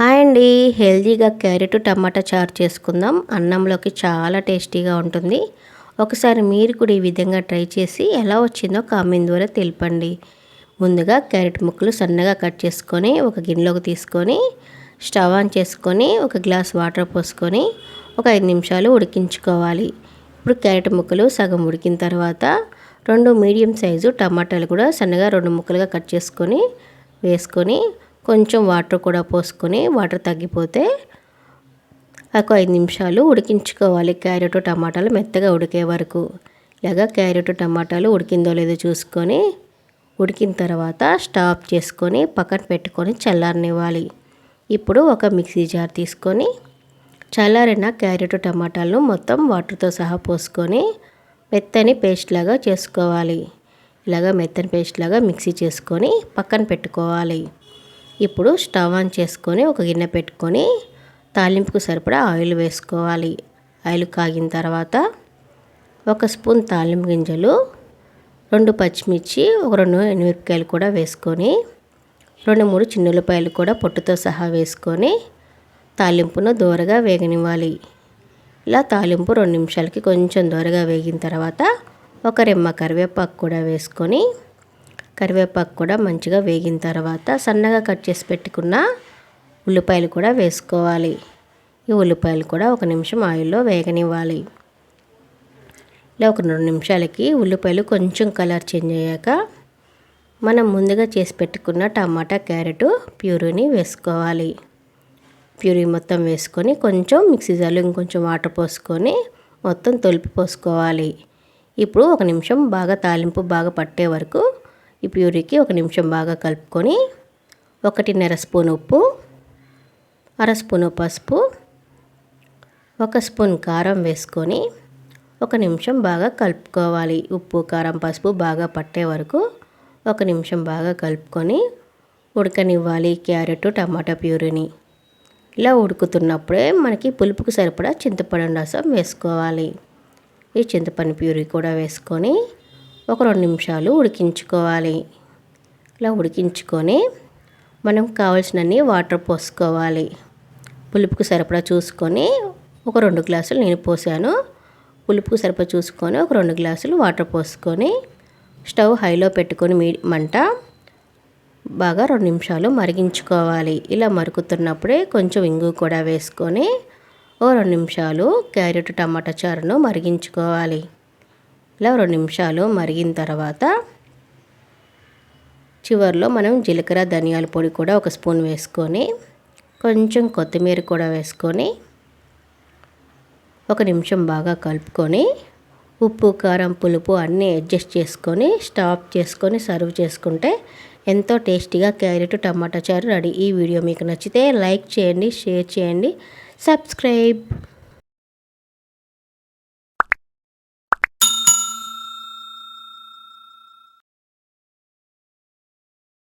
Hi అండి. హెల్తీగా carrot టమాటా చారు చేసుకుందాం. అన్నంలోకి చాలా టేస్టీగా ఉంటుంది. ఒకసారి మీరు కూడా ఈ విధంగా ట్రై చేసి ఎలా వచ్చిందో కామెంట్ ద్వారా తెలిపండి. ముందుగా క్యారెట్ ముక్కలు సన్నగా కట్ చేసుకొని ఒక గిన్నెలోకి తీసుకొని స్టవ్ ఆన్ చేసుకొని ఒక గ్లాస్ వాటర్ పోసుకొని ఒక ఐదు నిమిషాలు ఉడికించుకోవాలి. ఇప్పుడు క్యారెట్ ముక్కలు సగం ఉడికిన తర్వాత రెండు మీడియం సైజు టమాటాలు కూడా సన్నగా రెండు ముక్కలుగా కట్ చేసుకొని వేసుకొని కొంచెం వాటర్ కూడా పోసుకొని వాటర్ తగ్గిపోతే ఒక ఐదు నిమిషాలు ఉడికించుకోవాలి. క్యారెట్ టమాటాలు మెత్తగా ఉడికే వరకు. ఇలాగా క్యారెట్ టమాటాలు ఉడికిందో లేదో చూసుకొని ఉడికిన తర్వాత స్టాప్ చేసుకొని పక్కన పెట్టుకొని చల్లారనివ్వాలి. ఇప్పుడు ఒక మిక్సీ జార్ తీసుకొని చల్లారిన క్యారెట్ టమాటాలను మొత్తం వాటర్తో సహా పోసుకొని మెత్తని పేస్ట్ లాగా చేసుకోవాలి. ఇలాగా మెత్తని పేస్ట్ లాగా మిక్సీ చేసుకొని పక్కన పెట్టుకోవాలి. ఇప్పుడు స్టవ్ ఆన్ చేసుకొని ఒక గిన్నె పెట్టుకొని తాలింపుకు సరిపడా ఆయిల్ వేసుకోవాలి. ఆయిల్ కాగిన తర్వాత ఒక స్పూన్ తాలింపు గింజలు రెండు పచ్చిమిర్చి ఒక రెండు ఎనిమిరపకాయలు కూడా వేసుకొని రెండు మూడు చిన్నులపాయలు కూడా పొట్టుతో సహా వేసుకొని తాలింపును దూరగా వేగనివ్వాలి. ఇలా తాలింపు రెండు నిమిషాలకి కొంచెం దూరగా వేగిన తర్వాత ఒక రెమ్మ కరివేపాకు కూడా వేసుకొని కరివేపాకు కూడా మంచిగా వేగిన తర్వాత సన్నగా కట్ చేసి పెట్టుకున్న ఉల్లిపాయలు కూడా వేసుకోవాలి. ఈ ఉల్లిపాయలు కూడా ఒక నిమిషం ఆయిల్లో వేగనివ్వాలి. ఇలా ఒక రెండు నిమిషాలకి ఉల్లిపాయలు కొంచెం కలర్ చేంజ్ అయ్యాక మనం ముందుగా చేసి పెట్టుకున్న టమాటా క్యారెట్ ప్యూరీని వేసుకోవాలి. ప్యూరీ మొత్తం వేసుకొని కొంచెం మిక్సీ జాలు ఇంకొంచెం వాటర్ పోసుకొని మొత్తం తొలిపి పోసుకోవాలి. ఇప్పుడు ఒక నిమిషం బాగా తాలింపు బాగా పట్టే వరకు ఈ ప్యూరీకి ఒక నిమిషం బాగా కలుపుకొని ఒకటిన్నర స్పూన్ ఉప్పు అర స్పూను పసుపు ఒక స్పూన్ కారం వేసుకొని ఒక నిమిషం బాగా కలుపుకోవాలి. ఉప్పు కారం పసుపు బాగా పట్టే వరకు ఒక నిమిషం బాగా కలుపుకొని ఉడకనివ్వాలి క్యారెట్ టమాటా ప్యూరీని. ఇలా ఉడుకుతున్నప్పుడే మనకి పులుపుకు సరిపడా చింతపండు రసం వేసుకోవాలి. ఈ చింతపండు ప్యూరీ కూడా వేసుకొని ఒక రెండు నిమిషాలు ఉడికించుకోవాలి. ఇలా ఉడికించుకొని మనం కావాల్సినన్ని వాటర్ పోసుకోవాలి. పులుపుకు సరిపడా చూసుకొని ఒక రెండు గ్లాసులు నేను పోసాను. పులుపుకు సరిపడా చూసుకొని ఒక రెండు గ్లాసులు వాటర్ పోసుకొని స్టవ్ హైలో పెట్టుకొని మీ మంట బాగా రెండు నిమిషాలు మరిగించుకోవాలి. ఇలా మరుగుతున్నప్పుడే కొంచెం ఇంగు కూడా వేసుకొని ఓ రెండు నిమిషాలు క్యారెట్ టమాటా చారును మరిగించుకోవాలి. ఇలా రెండు నిమిషాలు మరిగిన తర్వాత చివరిలో మనం జీలకర్ర ధనియాల పొడి కూడా ఒక స్పూన్ వేసుకొని కొంచెం కొత్తిమీర కూడా వేసుకొని ఒక నిమిషం బాగా కలుపుకొని ఉప్పు కారం పులుపు అన్నీ అడ్జస్ట్ చేసుకొని స్టాప్ చేసుకొని సర్వ్ చేసుకుంటే ఎంతో టేస్టీగా క్యారెట్ టమాటా చారు రెడీ. ఈ వీడియో మీకు నచ్చితే లైక్ చేయండి షేర్ చేయండి సబ్స్క్రైబ్.